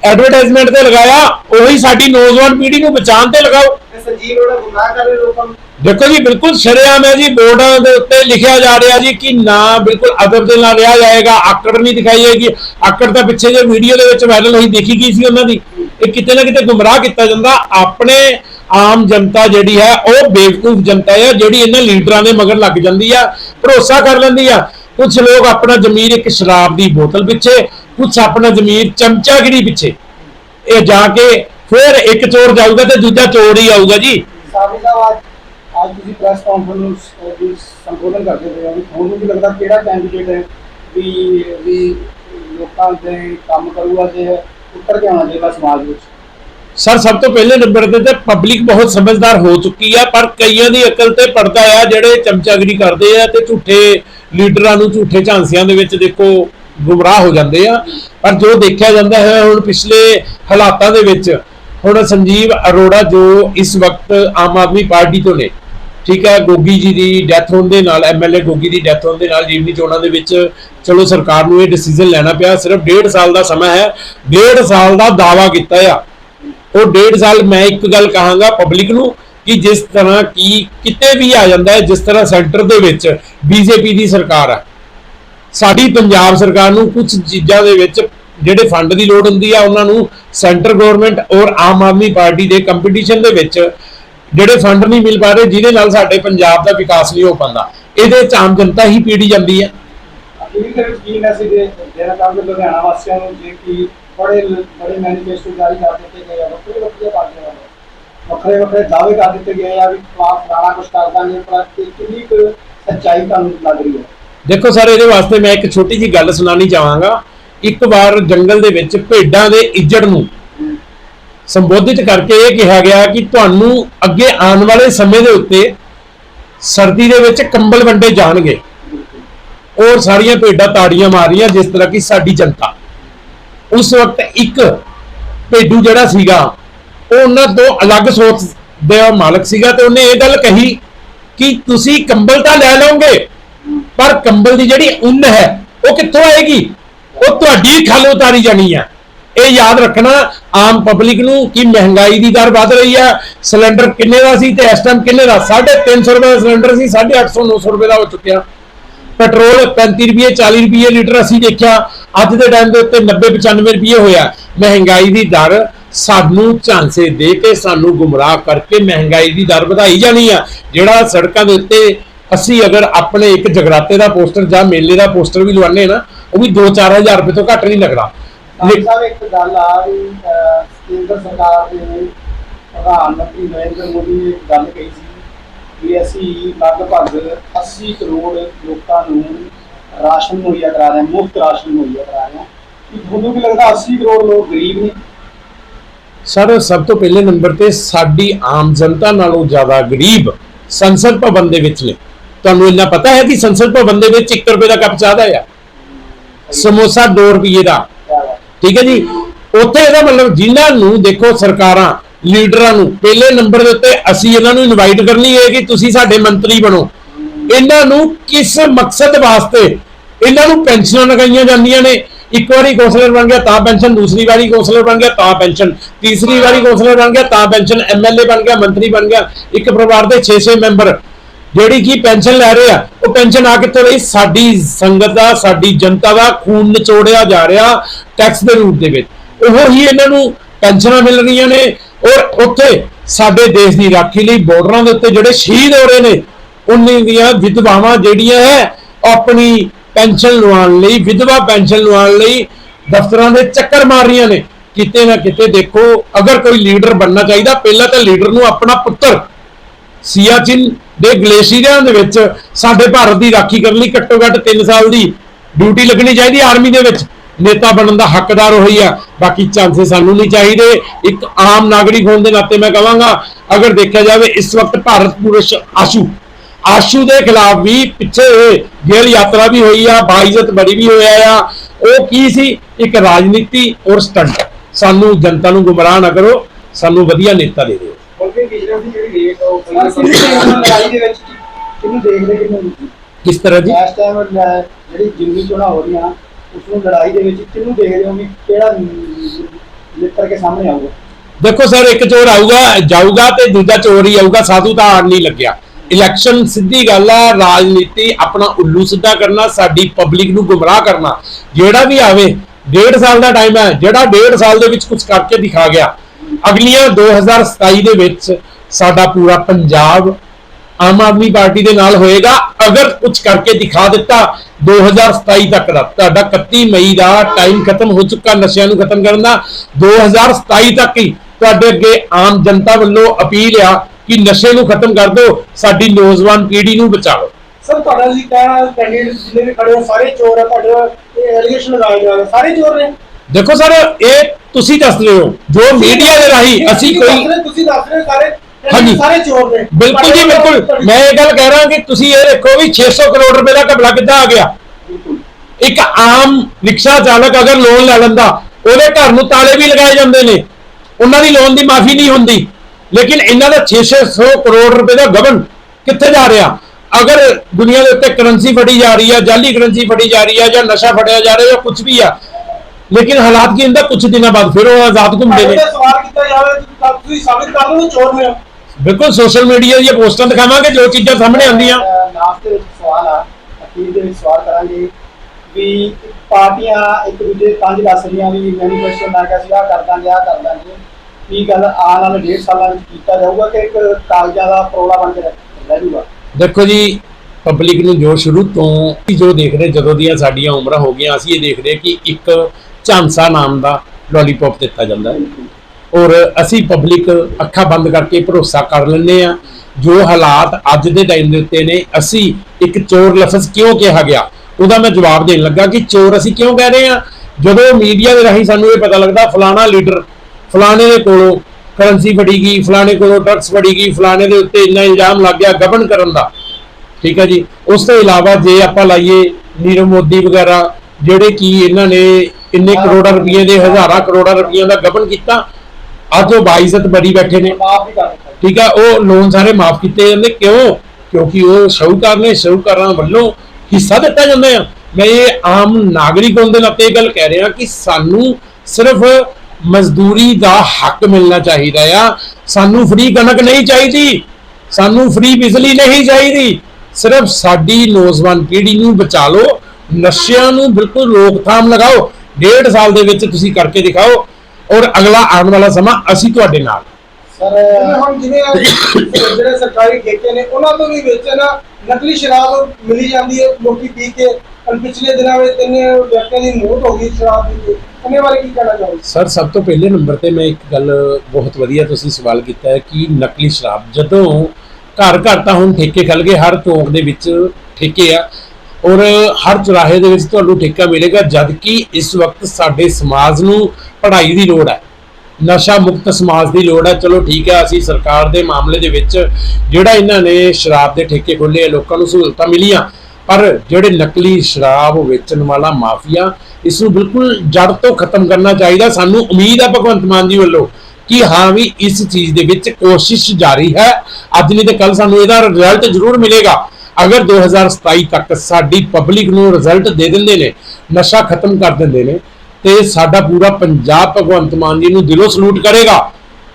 ਐਡਵਰਟਾਈਜ਼ਮੈਂਟ ਤੇ ਲਗਾਇਆ ਉਹੀ ਸਾਡੀ ਨੌਜਵਾਨ ਪੀੜ੍ਹੀ ਨੂੰ ਬਚਾਉਣ ਤੇ ਲਗਾਓ। ਸੰਜੀਵ ਅਰੋੜਾ ਗੁੰਮਰਾਹ ਕਰ ਰਹੇ ਲੋਕਾਂ ਨੂੰ? ਦੇਖੋ ਜੀ, ਬਿਲਕੁਲ ਸ਼ਰੇਆਮ ਹੈ ਜੀ, ਬੋਰਡਾਂ ਦੇ ਉੱਤੇ ਲਿਖਿਆ ਜਾ ਰਿਹਾ ਜੀ ਕਿ ਨਾ ਬਿਲਕੁਲ ਅਦਬ ਦੇ ਨਾਲ ਰਿਹਾ ਜਾਏਗਾ, ਆਕੜ ਨਹੀਂ ਦਿਖਾਈ ਜਾਏਗੀ। ਆਕੜ ਤਾਂ ਪਿੱਛੇ ਜੇ ਵੀਡੀਓ ਦੇ ਵਿੱਚ ਵਾਇਰਲ ਹੋਈ, ਦੇਖੀ ਗਈ ਸੀ ਉਹਨਾਂ ਦੀ। ਇਹ ਕਿਤੇ ਨਾ ਕਿਤੇ ਗੁੰਮਰਾਹ ਕੀਤਾ ਜਾਂਦਾ। ਆਪਣੇ ਆਮ ਜਨਤਾ ਜਿਹੜੀ ਹੈ, ਉਹ ਬੇਵਕੂਫ ਜਨਤਾ ਹੈ, ਜਿਹੜੀ ਇਹਨਾਂ ਲੀਡਰਾਂ ਦੇ ਮਗਰ ਲੱਗ ਜਾਂਦੀ ਆ, ਭਰੋਸਾ ਕਰ ਲੈਂਦੀ ਆ। ਕੁਝ ਲੋਕ ਆਪਣਾ ਜ਼ਮੀਰ ਇੱਕ ਸ਼ਰਾਬ ਦੀ ਬੋਤਲ ਪਿੱਛੇ ਕੁਝ ਆਪਣਾ ਜ਼ਮੀਰ ਚਮਚਾਗਿਰੀ ਪਿੱਛੇ। ਇਹ ਜਾ ਕੇ ਫਿਰ ਇੱਕ ਚੋਰ ਜਾਊਗਾ ਤੇ ਦੂਜਾ ਚੋਰ ਹੀ ਆਊਗਾ ਜੀ। ਅੱਜ ਤੁਸੀਂ ਪ੍ਰੈਸ ਕਾਨਫਰੰਸ ਦੀ ਸੰਬੋਧਨ ਕਰਦੇ ਪਏ ਹੋ ਵੀ ਤੁਹਾਨੂੰ ਕੀ ਲੱਗਦਾ ਕਿਹੜਾ ਕੈਂਡੀਡੇਟ ਹੈ ਵੀ ਵੀ ਲੋਕਾਂ ਦੇ ਕੰਮ ਕਰੂਗਾ ਤੇ ਉੱਤਰ ਕੇ ਆਉਣਾ ਚਾਹੀਦਾ ਸਮਾਜ ਵਿੱਚ? ਸਰ ਸਭ ਤੋਂ ਪਹਿਲੇ ਨੰਬਰ ਤੇ ਤੇ ਪਬਲਿਕ ਬਹੁਤ ਸਮਝਦਾਰ ਹੋ ਚੁੱਕੀ ਆ, ਪਰ ਕਈਆਂ ਦੀ ਅਕਲ ਤੇ ਪੜਦਾ ਆ ਜਿਹੜੇ ਚਮਚਾਗਰੀ ਕਰਦੇ ਆ ਤੇ ਝੂਠੇ ਲੀਡਰਾਂ ਨੂੰ ਝੂਠੇ ਝਾਂਸਿਆਂ ਦੇ ਵਿੱਚ ਦੇਖੋ ਗੁੰਮਰਾਹ ਹੋ ਜਾਂਦੇ ਆ। ਪਰ ਜੋ ਦੇਖਿਆ ਜਾਂਦਾ ਹੈ ਹੁਣ ਪਿਛਲੇ ਹਾਲਾਤਾਂ ਦੇ ਵਿੱਚ, ਹੁਣ ਸੰਜੀਵ ਅਰੋੜਾ ਜੋ ਇਸ ਵਕਤ ਆਮ ਆਦਮੀ ਪਾਰਟੀ ਤੋਂ ਨੇ ਠੀਕ ਹੈ, ਗੋਗੀ ਜੀ ਦੀ ਡੈਥ ਹੋਣ ਦੇ ਨਾਲ ਐਮਐਲਏ ਗੋਗੀ ਦੀ ਡੈਥ ਹੋਣ ਦੇ ਨਾਲ ਜੀਵਨੀ ਚੋਣਾਂ ਦੇ ਵਿੱਚ ਚਲੋ ਸਰਕਾਰ ਨੂੰ ਇਹ ਡਿਸੀਜਨ ਲੈਣਾ ਪਿਆ। ਸਿਰਫ ਡੇਢ ਸਾਲ ਦਾ ਸਮਾਂ ਹੈ। ਡੇਢ ਸਾਲ ਦਾ ਦਾਵਾ ਕੀਤਾ ਆ। ਉਹ ਡੇਢ ਸਾਲ ਮੈਂ ਇੱਕ ਗੱਲ ਕਹਾਂਗਾ ਪਬਲਿਕ ਨੂੰ ਕਿ ਜਿਸ ਤਰ੍ਹਾਂ ਕੀ ਕਿਤੇ ਵੀ ਆ ਜਾਂਦਾ ਹੈ, ਜਿਸ ਤਰ੍ਹਾਂ ਸੈਂਟਰ ਦੇ ਵਿੱਚ ਬੀਜੇਪੀ ਦੀ ਸਰਕਾਰ ਹੈ ਸਾਡੀ ਪੰਜਾਬ ਸਰਕਾਰ ਨੂੰ ਕੁਝ ਚੀਜ਼ਾਂ ਦੇ ਵਿੱਚ ਜਿਹੜੇ ਫੰਡ ਦੀ ਲੋੜ ਹੁੰਦੀ ਆ, ਉਹਨਾਂ ਨੂੰ ਸੈਂਟਰ ਗਵਰਨਮੈਂਟ ਔਰ ਆਮ ਆਦਮੀ ਪਾਰਟੀ ਦੇ ਕੰਪੀਟੀਸ਼ਨ ਦੇ ਵਿੱਚ ਜਿਹੜੇ ਫੰਡ ਨਹੀਂ ਮਿਲ ਪਾ ਰਹੇ ਜਿਹਦੇ ਨਾਲ ਸਾਡੇ ਪੰਜਾਬ ਦਾ ਵਿਕਾਸ ਨਹੀਂ ਹੋ ਪਾਉਂਦਾ। ਇਹਦੇ ਚ ਆਮ ਜਨਤਾ ਹੀ ਪੀੜੀ ਜਾਂਦੀ ਹੈ। ਅਖੀਰ ਦੇ ਵਿੱਚ ਕੀ ਮੈਸੇਜ ਦੇਣਾ ਚਾਹੁੰਦੇ ਲੁਧਿਆਣਾ ਵਾਸੀਆਂ ਨੂੰ ਜੇ ਕਿ ਬੜੇ ਬੜੇ ਮੈਨੀਫੈਸਟੋ ਜਾਰੀ ਕਰ ਦਿੱਤੇ ਗਏ ਆ ਵੱਖਰੇ ਵੱਖਰੇ ਪਾਰਟੀਆਂ ਵੱਲੋਂ। ਵੱਖਰੇ ਵੱਖਰੇ ਦਾਅਵੇ ਕਰ ਦਿੱਤੇ ਗਏ ਆ ਵੀ ਫਲਾਣਾ ਫਲਾਣਾ ਕੁਝ ਕਰ ਦਾਂਗੇ ਪਰ ਇਹ ਕਿੰਨੀ ਕੁ ਸੱਚਾਈ ਤੁਹਾਨੂੰ ਲੱਗ ਰਹੀ ਹੈ? ਦੇਖੋ ਸਰ ਇਹਦੇ ਵਾਸਤੇ ਮੈਂ ਇੱਕ ਛੋਟੀ ਜੀ ਗੱਲ ਸੁਣਾਉਣੀ ਚਾਹਾਂਗਾ। ਇੱਕ ਵਾਰ ਜੰਗਲ ਦੇ ਵਿੱਚ ਭੇਡਾਂ ਦੇ ਇੱਜੜ ਨੂੰ ਸੰਬੋਧਿਤ ਕਰਕੇ ਇਹ ਕਿਹਾ ਗਿਆ ਕਿ ਤੁਹਾਨੂੰ ਅੱਗੇ ਆਉਣ ਵਾਲੇ ਸਮੇਂ ਦੇ ਉੱਤੇ ਸਰਦੀ ਦੇ ਵਿੱਚ ਕੰਬਲ ਵੰਡੇ ਜਾਣਗੇ। ਔਰ ਸਾਰੀਆਂ ਭੇਡਾਂ ਤਾੜੀਆਂ ਮਾਰ ਰਹੀਆਂ ਜਿਸ ਤਰ੍ਹਾਂ ਕਿ ਸਾਡੀ ਜਨਤਾ। ਉਸ ਵਕਤ ਇੱਕ ਭੇਡੂ ਜਿਹੜਾ ਸੀਗਾ, ਉਹ ਉਹਨਾਂ ਤੋਂ ਅਲੱਗ ਸੋਚ ਦਾ ਮਾਲਕ ਸੀਗਾ ਤੇ ਉਹਨੇ ਇਹ ਗੱਲ ਕਹੀ ਕਿ ਤੁਸੀਂ ਕੰਬਲ ਤਾਂ ਲੈ ਲਓਗੇ, ਪਰ ਕੰਬਲ ਦੀ ਜਿਹੜੀ ਉੱਨ ਹੈ, ਉਹ ਕਿੱਥੋਂ ਆਏਗੀ? ਉਹ ਤੁਹਾਡੀ ਖਲ ਉਤਾਰੀ ਜਾਣੀ ਆ। ਇਹ ਯਾਦ ਰੱਖਣਾ, ਆਮ ਪਬਲਿਕ ਨੂੰ ਕਿ ਮਹਿੰਗਾਈ ਦੀ ਦਰ ਵੱਧ ਰਹੀ ਹੈ ਸਿਲੰਡਰ ਕਿੰਨੇ ਦਾ ਸੀ ਤੇ ਇਸ ਟਾਈਮ ਕਿੰਨੇ ਦਾ? 350 ਰੁਪਏ ਦਾ ਸਿਲੰਡਰ ਸੀ 850 900 ਰੁਪਏ ਦਾ ਹੋ ਚੁੱਕਿਆ। ਪੈਟਰੋਲ 35 ਰੁਪਏ 40 ਰੁਪਏ ਲੀਟਰ ਅਸੀਂ ਦੇਖਿਆ, ਅੱਜ ਦੇ ਟਾਈਮ ਦੇ ਉੱਤੇ 90 95 ਰੁਪਏ ਹੋਇਆ। ਮਹਿੰਗਾਈ ਦੀ ਦਰ ਸਾਨੂੰ ਝਾਂਸੇ ਦੇ ਕੇ ਸਾਨੂੰ ਗੁੰਮਰਾਹ ਕਰਕੇ ਮਹਿੰਗਾਈ ਦੀ ਦਰ ਵਧਾਈ ਜਾਣੀ ਆ। ਜਿਹੜਾ ਸੜਕਾਂ ਦੇ ਉੱਤੇ ਅਸੀਂ ਅਗਰ ਆਪਣੇ ਇੱਕ ਜਗਰਾਤੇ ਦਾ ਪੋਸਟਰ ਜਾਂ ਮੇਲੇ ਦਾ ਪੋਸਟਰ ਵੀ ਲਵਾਉਂਦੇ ਨਾ, ਉਹ ਵੀ 2-4000 ਰੁਪਏ ਤੋਂ ਘੱਟ ਨਹੀਂ ਲੱਗਦਾ। ਸਾਹਿਬ ਇੱਕ ਗੱਲ ਆ ਵੀ ਕੇਂਦਰ ਸਰਕਾਰ ਦੇ ਪ੍ਰਧਾਨ ਮੰਤਰੀ ਨਰਿੰਦਰ ਮੋਦੀ ਨੇ ਇੱਕ ਗੱਲ ਕਹੀ ਸੀ ਕਿ ਅਸੀਂ ਲਗਭਗ 80 ਕਰੋੜ ਲੋਕਾਂ ਨੂੰ ਰਾਸ਼ਨ ਮੁਹੱਈਆ ਕਰਾ ਰਹੇ ਹਾਂ ਮੁਫਤ ਰਾਸ਼ਨ ਮੁਹੱਈਆ ਕਰਾ ਰਹੇ ਹਾਂ। ਕਿ ਤੁਹਾਨੂੰ ਕੀ ਲੱਗਦਾ 80 ਕਰੋੜ ਲੋਕ ਗਰੀਬ ਨੇ? ਸਰ ਸਭ ਤੋਂ ਪਹਿਲੇ ਨੰਬਰ ਤੇ ਸਾਡੀ ਆਮ ਜਨਤਾ ਨਾਲੋਂ ਜ਼ਿਆਦਾ ਗਰੀਬ ਸੰਸਦ ਭਵਨ ਦੇ ਵਿੱਚ ਨੇ। ਤੁਹਾਨੂੰ ਇੰਨਾ ਪਤਾ ਹੈ ਕਿ ਸੰਸਦ ਭਵਨ ਦੇ ਵਿੱਚ 1 ਰੁਪਏ ਦਾ ਕੱਪ ਚਾਹ ਦਾ ਆ ਸਮੋਸਾ 2 ਰੁਪਏ ਦਾ। ਠੀਕ ਹੈ ਜੀ? ਉੱਥੇ ਇਹਦਾ ਮਤਲਬ ਜਿਨ੍ਹਾਂ ਨੂੰ ਦੇਖੋ ਸਰਕਾਰਾਂ, ਲੀਡਰਾਂ ਨੂੰ, ਪਹਿਲੇ ਨੰਬਰ ਦੇ ਉੱਤੇ ਅਸੀਂ ਇਹਨਾਂ ਨੂੰ ਇਨਵਾਈਟ ਕਰਨੀ ਹੈ ਕਿ ਤੁਸੀਂ ਸਾਡੇ ਮੰਤਰੀ ਬਣੋ। ਇਹਨਾਂ ਨੂੰ ਕਿਸ ਮਕਸਦ ਵਾਸਤੇ ਇਹਨਾਂ ਨੂੰ ਪੈਨਸ਼ਨਾਂ ਲਗਾਈਆਂ ਜਾਂਦੀਆਂ ਨੇ? ਇੱਕ ਵਾਰੀ ਕੌਂਸਲਰ ਬਣ ਗਿਆ, ਤਾਂ ਪੈਨਸ਼ਨ, ਦੂਸਰੀ ਵਾਰੀ ਕੌਂਸਲਰ ਬਣ ਗਿਆ, ਤਾਂ ਪੈਨਸ਼ਨ, ਤੀਸਰੀ ਵਾਰੀ ਕੌਂਸਲਰ ਬਣ ਗਿਆ, ਤਾਂ ਪੈਨਸ਼ਨ ਐਮਐਲਏ ਬਣ ਗਿਆ, ਮੰਤਰੀ ਬਣ ਗਿਆ। ਇੱਕ ਪਰਿਵਾਰ ਦੇ 6-6 ਮੈਂਬਰ ਜਿਹੜੀ ਕੀ ਪੈਨਸ਼ਨ ਲੈ ਰਹੇ ਆ, ਉਹ ਪੈਨਸ਼ਨ ਆ ਕਿੱਥੋਂ ਰਹੀ? ਸਾਡੀ ਸੰਗਤ ਦਾ, ਸਾਡੀ ਜਨਤਾ ਦਾ ਖੂਨ ਨਿਚੋੜਿਆ ਜਾ ਰਿਹਾ ਟੈਕਸ ਦੇ ਰੂਪ ਦੇ ਵਿੱਚ। ਉਹ ਹੀ ਇਹਨਾਂ ਨੂੰ ਪੈਨਸ਼ਨਾਂ ਮਿਲ ਰਹੀਆਂ ਨੇ ਔਰ ਉੱਥੇ ਸਾਡੇ ਦੇਸ਼ ਦੀ ਰਾਖੀ ਲਈ ਬਾਰਡਰਾਂ ਦੇ ਉੱਤੇ ਜਿਹੜੇ ਸ਼ਹੀਦ ਹੋ ਰਹੇ ਨੇ ਉਹਨਾਂ ਦੀਆਂ ਵਿਧਵਾਵਾਂ ਜਿਹੜੀਆਂ ਹੈ ਆਪਣੀ ਪੈਨਸ਼ਨ ਲਵਾਉਣ ਲਈ, ਵਿਧਵਾ ਪੈਨਸ਼ਨ ਲਵਾਉਣ ਲਈ ਦਫ਼ਤਰਾਂ ਦੇ ਚੱਕਰ ਮਾਰ ਰਹੀਆਂ ਨੇ। ਕਿਤੇ ਨਾ ਕਿਤੇ ਦੇਖੋ, ਅਗਰ ਕੋਈ ਲੀਡਰ ਬਣਨਾ ਚਾਹੀਦਾ, ਪਹਿਲਾਂ ਤਾਂ ਲੀਡਰ ਨੂੰ ਆਪਣਾ ਪੁੱਤਰ ਸੀਆਚਿਨ ਦੇ ਗਲੇਸ਼ੀਅਰਾਂ ਦੇ ਵਿੱਚ ਸਾਡੇ ਭਾਰਤ ਦੀ ਰਾਖੀ ਕਰਨ ਲਈ ਘੱਟੋ ਘੱਟ 3 ਸਾਲ ਦੀ ਡਿਊਟੀ ਲੱਗਣੀ ਚਾਹੀਦੀ ਆਰਮੀ ਦੇ ਵਿੱਚ। ਨੇਤਾ ਬਣਨ ਦਾ ਹੱਕਦਾਰ ਉਹੀ ਆ ਬਾਕੀ ਚਾਂਸੇ ਸਾਨੂੰ ਨਹੀਂ ਚਾਹੀਦੇ। ਇੱਕ ਆਮ ਨਾਗਰਿਕ ਹੋਣ ਦੇ ਨਾਤੇ ਮੈਂ ਕਹਾਂਗਾ, ਅਗਰ ਦੇਖਿਆ ਜਾਵੇ ਇਸ ਵਕਤ ਭਾਰਤ ਪੁਰਸ਼ ਆਸ਼ੂ। ਆਸ਼ੂ ਦੇ ਖਿਲਾਫ ਵੀ ਪਿੱਛੇ ਜੇਲ੍ਹ ਯਾਤਰਾ ਵੀ ਹੋਈ ਆ ਬਾਇਜ਼ਤ ਬੜੀ ਵੀ ਹੋਇਆ ਆ। ਉਹ ਕੀ ਸੀ? ਇੱਕ ਰਾਜਨੀਤੀ ਔਰ ਸਟੰਟ। ਸਾਨੂੰ ਜਨਤਾ ਨੂੰ ਗੁੰਮਰਾਹ ਨਾ ਕਰੋ, ਸਾਨੂੰ ਵਧੀਆ ਨੇਤਾ ਦੇ ਦਿਓ। ਬਲਕਿ ਕਿਜਰਾ ਦੀ ਜਿਹੜੀ ਰੇਟ ਆ ਉਹ ਸਰ, ਕਿਹਨੂੰ ਦੇਖਦੇ ਹੋ। ਲੜਾਈ ਦੇ ਵਿੱਚ ਕਿਹਨੂੰ ਦੇਖਦੇ ਕਿਹਨੂੰ ਨਹੀਂ? ਕਿਸ ਤਰ੍ਹਾਂ ਜੀ? ਇਸ ਟਾਈਮ ਜਿਹੜੀ ਜਿੰਨੀ ਚੋਣਾਂ ਹੋ ਰਹੀਆਂ ਉਸ ਨੂੰ ਲੜਾਈ ਦੇ ਵਿੱਚ ਕਿਹਨੂੰ ਦੇਖਦੇ ਹੋ ਵੀ ਕਿਹੜਾ ਨਿੱਤਰ ਕੇ ਸਾਹਮਣੇ ਆਊਗਾ? ਦੇਖੋ ਸਰ ਇੱਕ ਚੋਰ ਆਊਗਾ ਜਾਊਗਾ ਤੇ ਦੂਜਾ ਚੋਰ ਹੀ ਆਊਗਾ ਸਾਧੂ ਤਾਂ ਆਣ ਨਹੀਂ ਲੱਗਿਆ। ਇਲੈਕਸ਼ਨ ਸਿੱਧੀ ਗੱਲ ਆ ਰਾਜਨੀਤੀ ਆਪਣਾ ਉੱਲੂ ਸਿੱਧਾ ਕਰਨਾ ਸਾਡੀ ਪਬਲਿਕ ਨੂੰ ਗੁੰਮਰਾਹ ਕਰਨਾ। ਜਿਹੜਾ ਵੀ ਆਵੇ ਡੇਢ ਸਾਲ ਦਾ ਟਾਈਮ ਹੈ ਜਿਹੜਾ ਡੇਢ ਸਾਲ ਦੇ ਵਿੱਚ ਕੁਝ ਕਰਕੇ ਦਿਖਾ ਗਿਆ ਅਗਲੀਆਂ 2027 ਦੇ ਵਿੱਚ ਸਾਡਾ ਪੂਰਾ ਪੰਜਾਬ ਆਮ ਆਦਮੀ ਪਾਰਟੀ ਦੇ ਨਾਲ ਹੋਏਗਾ। ਅਗਰ ਕੁਝ ਕਰਕੇ ਦਿਖਾ ਦਿੱਤਾ 2027 ਤੱਕ ਦਾ ਤੁਹਾਡਾ 31 ਮਈ ਦਾ ਟਾਈਮ ਖਤਮ ਹੋ ਚੁੱਕਾ ਨਸ਼ਿਆਂ ਨੂੰ ਖਤਮ ਕਰਨ ਦਾ। 2027 ਤੱਕ ਹੀ ਤੁਹਾਡੇ ਅੱਗੇ ਆਮ ਜਨਤਾ ਵੱਲੋਂ ਅਪੀਲ ਆ ਕਿ ਨਸ਼ੇ ਨੂੰ ਖਤਮ ਕਰ ਦਿਓ ਸਾਡੀ ਨੌਜਵਾਨ ਪੀੜ੍ਹੀ ਨੂੰ ਬਚਾਓ। ਸਰ ਤੁਹਾਡਾ ਜੀ ਕਹਿਣਾ ਕੈਂਡੀਡੇਟ ਜਿੰਨੇ ਵੀ ਖੜੇ ਸਾਰੇ ਚੋਰ ਆ ਤੁਹਾਡੇ ਇਹ ਐਲੀਗੇਸ਼ਨ ਲਗਾਏ ਜਾ ਰਹੇ ਸਾਰੇ ਚੋਰ ਨੇ? ਦੇਖੋ ਸਰ ਇਹ ਤੁਸੀਂ ਦੱਸ ਰਹੇ ਹੋ। ਜੋ ਮੀਡੀਆ ਦੇ ਰਾਹੀਂ ਅਸੀਂ ਕੋਈ ਤੁਸੀਂ ਦੱਸ ਰਹੇ ਹੋ ਸਾਰੇ ਹਾਂਜੀ। ਸਾਰੇ ਚੋਰ ਨੇ। ਬਿਲਕੁਲ ਜੀ ਬਿਲਕੁਲ। ਮੈਂ ਇਹ ਗੱਲ ਕਹਿ ਰਿਹਾ ਕਿ ਤੁਸੀਂ ਇਹ ਦੇਖੋ ਵੀ 600 ਕਰੋੜ ਰੁਪਏ ਦਾ ਘਪਲਾ ਕਿੱਦਾਂ ਆ ਗਿਆ। ਇੱਕ ਆਮ ਰਿਕਸ਼ਾ ਚਾਲਕ ਅਗਰ ਲੋਨ ਲੈ ਲੈਂਦਾ ਉਹਦੇ ਘਰ ਨੂੰ ਤਾਲੇ ਵੀ ਲਗਾਏ ਜਾਂਦੇ ਨੇ। ਉਹਨਾਂ ਦੀ ਲੋਨ ਦੀ ਮਾਫੀ ਨਹੀਂ ਹੁੰਦੀ। ਲੇਕਿਨ ਇਹਨਾਂ ਦਾ 600 ਕਰੋੜ ਰੁਪਏ ਦਾ ਗਬਨ ਕਿੱਥੇ ਜਾ ਰਿਹਾ? ਅਗਰ ਦੁਨੀਆ ਦੇ ਉੱਤੇ ਕਰੰਸੀ ਫੜੀ ਜਾ ਰਹੀ ਹੈ ਜਾਲੀ ਕਰੰਸੀ ਫੜੀ ਜਾ ਰਹੀ ਹੈ ਜਾਂ ਨਸ਼ਾ ਫੜਿਆ ਜਾ ਰਿਹਾ ਜਾਂ ਕੁਝ ਵੀ ਆ ਲੇਕਿਨ ਹਾਲਾਤ ਕੀ ਹੁੰਦਾ? ਕੁਝ ਦਿਨਾਂ ਬਾਅਦ ਫਿਰ ਉਹ ਆਜ਼ਾਦ ਘੁੰਮਦੇ ਨੇ। ਤੁਹਾਡੇ ਸਵਾਲ ਕੀਤਾ ਜਾਵੇ ਤਾਂ ਤੁਸੀਂ ਸਾਬਿਤ ਕਰ ਦਿਓ ਚੋਰ ਨੇ। ਬਿਲਕੁਲ ਸੋਸ਼ਲ ਮੀਡੀਆ ਦੀਆਂ ਪੋਸਟਾਂ ਦਿਖਾਵਾਂਗੇ ਜੋ ਚੀਜ਼ਾਂ ਸਾਹਮਣੇ ਆਉਂਦੀਆਂ। ਲਾਸਟ ਦੇ ਵਿੱਚ ਸਵਾਲ ਆ ਅਖੀਰ ਦੇ ਵਿੱਚ ਸਵਾਲ ਕਰਾਂਗੇ ਵੀ ਪਾਰਟੀਆਂ ਇੱਕ ਦੂਜੇ ਪੰਜ ਦੱਸ ਰਹੀਆਂ ਵੀ ਮੈਨੀਫੈਸਟੋ ਨਾਲ ਕਿ ਅਸੀਂ ਆਹ ਕਰ ਦਾਂਗੇ ਆਹ ਕਰ ਦਾਂਗੇ। ਕੀ ਗੱਲ ਆਉਣ ਵਾਲੇ ਡੇਢ ਸਾਲਾਂ ਵਿੱਚ ਕੀਤਾ ਜਾਊਗਾ ਕਿ ਇੱਕ ਕਾਗਜ਼ਾਂ ਦਾ ਪ੍ਰੋਲਾ ਬਣ ਕੇ ਰਹਿ ਰਹਿ ਜਾਊਗਾ ਦੇਖੋ ਜੀ ਪਬਲਿਕ ਨੂੰ ਜੋ ਸ਼ੁਰੂ ਤੋਂ ਜੋ ਦੇਖ ਰਹੇ ਜਦੋਂ ਦੀਆਂ ਸਾਡੀਆਂ ਉਮਰਾਂ ਹੋ ਗਈਆਂ ਅਸੀਂ ਇਹ ਦੇਖ ਰਹੇ ਕਿ ਇੱਕ ਝਾਂਸਾ ਨਾਮ ਦਾ ਲੋਲੀਪੌਪ ਦਿੱਤਾ ਜਾਂਦਾ ਹੈ। ਔਰ ਅਸੀਂ ਪਬਲਿਕ ਅੱਖਾਂ ਬੰਦ ਕਰਕੇ ਭਰੋਸਾ ਕਰ ਲੈਂਦੇ ਆ ਜੋ ਹਾਲਾਤ ਅੱਜ ਦੇ ਟਾਈਮ ਦੇ ਉੱਤੇ ਨੇ, ਅਸੀਂ ਇੱਕ ਚੋਰ ਲਫ਼ਜ਼ ਕਿਉਂ ਕਿਹਾ ਗਿਆ? ਉਹਦਾ ਮੈਂ ਜਵਾਬ ਦੇਣ ਲੱਗਾ ਕਿ ਚੋਰ ਅਸੀਂ ਕਿਉਂ ਕਹਿ ਰਹੇ ਆ ਜਦੋਂ ਮੀਡੀਆ ਦੇ ਰਾਹੀਂ ਸਾਨੂੰ ਇਹ ਪਤਾ ਲੱਗਦਾ, ਫਲਾਣਾ ਲੀਡਰ ਫਲਾਣੇ ਦੇ ਕੋਲੋਂ ਕਰੰਸੀ ਫੜੀ ਗਈ, ਫਲਾਣੇ ਕੋਲੋਂ ਡਰੱਗਸ ਫੜੀ ਗਈ, ਫਲਾਣੇ ਦੇ ਉੱਤੇ ਇੰਨਾ ਇਲਜ਼ਾਮ ਲੱਗ ਗਿਆ ਗਬਨ ਕਰਨ ਦਾ। ਠੀਕ ਹੈ ਜੀ? ਉਸ ਤੋਂ ਇਲਾਵਾ ਜੇ ਆਪਾਂ ਲਾਈਏ ਨੀਰਵ ਮੋਦੀ ਵਗੈਰਾ, ਜਿਹੜੇ ਕੀ ਇਹਨਾਂ ਨੇ ਇੰਨੇ ਕਰੋੜਾਂ ਰੁਪਏ ਦੇ ਹਜ਼ਾਰਾਂ ਕਰੋੜਾਂ ਰੁਪਈਆਂ ਦਾ ਗਬਨ ਕੀਤਾ। ਅੱਜ ਉਹ ਬਾਇਜ਼ਤ ਬਰੀ ਬੈਠੇ ਨੇ। ਠੀਕ ਆ ਉਹ ਲੋਨ ਸਾਰੇ ਮਾਫ ਕੀਤੇ ਜਾਂਦੇ। ਕਿਉਂ? ਕਿਉਂਕਿ ਉਹ ਸ਼ਾਹੂਕਾਰ ਨੇ ਸ਼ਾਹੂਕਾਰਾਂ ਵੱਲੋਂ ਹਿੱਸਾ ਦਿੱਤਾ ਜਾਂਦਾ ਆ। ਮੈਂ ਇਹ ਆਮ ਨਾਗਰਿਕ ਹੋਣ ਦੇ ਨਾਤੇ ਗੱਲ ਕਹਿ ਰਿਹਾ ਕਿ ਸਾਨੂੰ ਸਿਰਫ ਮਜ਼ਦੂਰੀ ਦਾ ਹੱਕ ਮਿਲਣਾ ਚਾਹੀਦਾ ਆ। ਸਾਨੂੰ ਫ੍ਰੀ ਕਣਕ ਨਹੀਂ ਚਾਹੀਦੀ। ਸਾਨੂੰ ਫ੍ਰੀ ਬਿਜਲੀ ਨਹੀਂ ਚਾਹੀਦੀ। ਸਿਰਫ ਸਾਡੀ ਨੌਜਵਾਨ ਪੀੜ੍ਹੀ ਨੂੰ ਬਚਾ ਲਓ। ਨਸ਼ਿਆਂ ਨੂੰ ਬਿਲਕੁਲ ਰੋਕਥਾਮ ਲਗਾਓ। ਡੇਢ ਸਾਲ ਦੇ ਵਿੱਚ ਤੁਸੀਂ ਕਰਕੇ ਦਿਖਾਓ ਔਰ ਅਗਲਾ ਆਉਣ ਵਾਲਾ ਸਮਾਂ ਅਸੀਂ ਤੁਹਾਡੇ ਨਾਲ। ਸਰ ਜਿਵੇਂ ਹੁਣ ਜਿਵੇਂ ਜਿਹੜੇ ਸਰਕਾਰੀ ਠੇਕੇ ਨੇ ਉਹਨਾਂ ਤੋਂ ਵੀ ਵਿੱਚ ਨਾ ਨਕਲੀ ਸ਼ਰਾਬ ਮਿਲੀ ਜਾਂਦੀ ਹੈ ਲੋਕੀ ਪੀ ਕੇ। ਔਰ ਪਿਛਲੇ ਦਿਨਾਂ ਵਿੱਚ ਤਿੰਨ ਵਿਅਕਤੀਆਂ ਦੀ ਮੌਤ ਹੋ ਗਈ ਸ਼ਰਾਬ ਪੀ ਕੇ। ਉਹਨੇ ਬਾਰੇ ਕੀ ਕਹਿਣਾ ਚਾਹੋਗੇ? ਸਰ ਸਭ ਤੋਂ ਪਹਿਲੇ ਨੰਬਰ ਤੇ ਮੈਂ ਇੱਕ ਗੱਲ ਬਹੁਤ ਵਧੀਆ ਤੁਸੀਂ ਸਵਾਲ ਕੀਤਾ ਹੈ ਕਿ ਨਕਲੀ ਸ਼ਰਾਬ ਜਦੋਂ ਘਰ ਘਰ ਤਾਂ ਹੁਣ ਠੇਕੇ ਖਲ ਗਏ ਹਰ ਚੌਂਕ ਦੇ ਵਿੱਚ ਠੇਕੇ ਆ। ਔਰ ਹਰ ਚੁਰਾਹੇ ਦੇ ਵਿੱਚ ਤੁਹਾਨੂੰ ਠੇਕਾ ਮਿਲੇਗਾ, ਜਦ ਕਿ ਇਸ ਵਕਤ ਸਾਡੇ ਸਮਾਜ ਨੂੰ ਪੜ੍ਹਾਈ ਦੀ ਲੋੜ ਹੈ। ਨਸ਼ਾ ਮੁਕਤ ਸਮਾਜ ਦੀ ਲੋੜ ਹੈ। ਚਲੋ ਠੀਕ ਹੈ, ਅਸੀਂ ਸਰਕਾਰ ਦੇ ਮਾਮਲੇ ਦੇ ਵਿੱਚ ਜਿਹੜਾ ਇਹਨਾਂ ਨੇ ਸ਼ਰਾਬ ਦੇ ਠੇਕੇ ਖੋਲ੍ਹੇ ਲੋਕਾਂ ਨੂੰ ਸਹੂਲਤਾਂ ਮਿਲੀਆਂ, ਪਰ ਜਿਹੜੇ ਨਕਲੀ ਸ਼ਰਾਬ ਵੇਚਣ ਵਾਲਾ ਮਾਫੀਆ, ਇਸ ਨੂੰ ਬਿਲਕੁਲ ਜੜ ਤੋਂ ਖਤਮ ਕਰਨਾ ਚਾਹੀਦਾ। ਸਾਨੂੰ ਉਮੀਦ ਹੈ ਭਗਵੰਤ ਮਾਨ ਜੀ ਵੱਲੋਂ ਕਿ ਹਾਂ ਵੀ ਇਸ ਚੀਜ਼ ਦੇ ਵਿੱਚ ਕੋਸ਼ਿਸ਼ ਜਾਰੀ ਹੈ। ਅੱਜ ਨਹੀਂ ਤੇ ਕੱਲ ਸਾਨੂੰ ਇਹਦਾ ਰਿਜ਼ਲਟ ਜ਼ਰੂਰ ਮਿਲੇਗਾ। ਅਗਰ 2027 ਤੱਕ ਸਾਡੀ ਪਬਲਿਕ ਨੂੰ ਰਿਜ਼ਲਟ ਦੇ ਦਿੰਦੇ ਨੇ ਨਸ਼ਾ ਖਤਮ ਕਰ ਦਿੰਦੇ ਨੇ ਤੇ ਸਾਡਾ ਪੂਰਾ ਪੰਜਾਬ ਭਗਵੰਤ ਮਾਨ ਜੀ ਨੂੰ ਦਿਲੋਂ ਸਲੂਟ ਕਰੇਗਾ।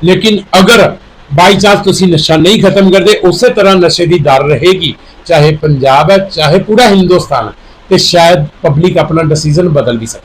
ਲੇਕਿਨ ਅਗਰ ਬਾਈ ਚਾਂਸ ਤੁਸੀਂ ਨਸ਼ਾ ਨਹੀਂ ਖਤਮ ਕਰਦੇ ਉਸੇ ਤਰ੍ਹਾਂ ਨਸ਼ੇ ਦੀ ਦਰ ਰਹੇਗੀ ਚਾਹੇ ਪੰਜਾਬ ਹੈ ਚਾਹੇ ਪੂਰਾ ਹਿੰਦੁਸਤਾਨ ਹੈ, ਤੇ ਸ਼ਾਇਦ ਪਬਲਿਕ ਆਪਣਾ ਡਿਸੀਜਨ ਬਦਲ ਵੀ ਸਕਦੀ